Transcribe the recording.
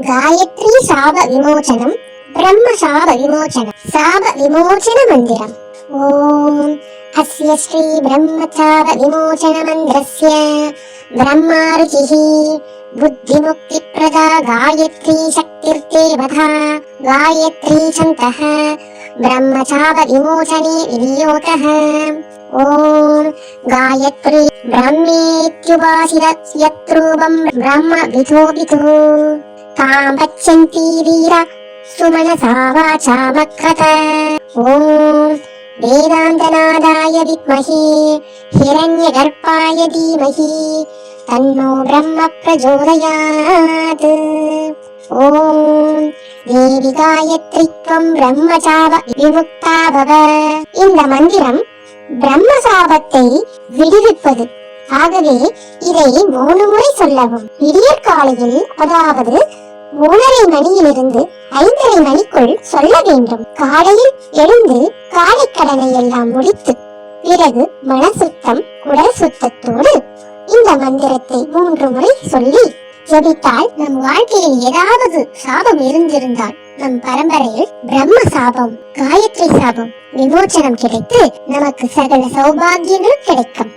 గాయత్రి శాప విమోచనం బ్రహ్మ శాప విమోచన శాప విమోచన మందిరం ఓం అస్య శ్రీ బ్రహ్మచార విమోచన మంత్రస్య బ్రహ్మారుచిః బుద్ధిముక్తి ప్రదా గాయత్రీ శక్తిర్దేవతా గాయత్రీ ఛందః బ్రహ్మచార విమోచనే వినియోగః ఓం గాయత్రీ బ్రహ్మేత్యుపాసిత యత్రూపం బ్రహ్మ విధో విధో तां पच्यन्ती वीर सुमनसा वाचा मक्रत ॐ वेदान्तनादाय विद्महे हिरण्यगर्भाय धीमहि तन्नो ब्रह्म प्रचोदयात् ॐ தேவி காயத்ரித்வம் பிரம்மசாப விமுக்தா பவ இந்த மந்திரம் பிரம்மசாபத்தை விடுவிப்பது ஆகவே இதை மூணு முறை சொல்லவும் விடியற் காலையில் அதாவது மூணரை மணியிலிருந்து ஐந்தரை மணிக்குள் சொல்ல வேண்டும். காலையில் எழுந்து காலை கடனை எல்லாம் முடித்து பிறகு மன சுத்தம் உடல் சுத்தத்தோடு இந்த மந்திரத்தை மூன்று முறை சொல்லி ஜெபித்தால் நம் வாழ்க்கையில் ஏதாவது சாபம் இருந்திருந்தால் நம் பரம்பரையில் பிரம்ம சாபம் காயத்ரி சாபம் விமோச்சனம் கிடைத்து நமக்கு சகல சௌபாகியங்களும் கிடைக்கும்.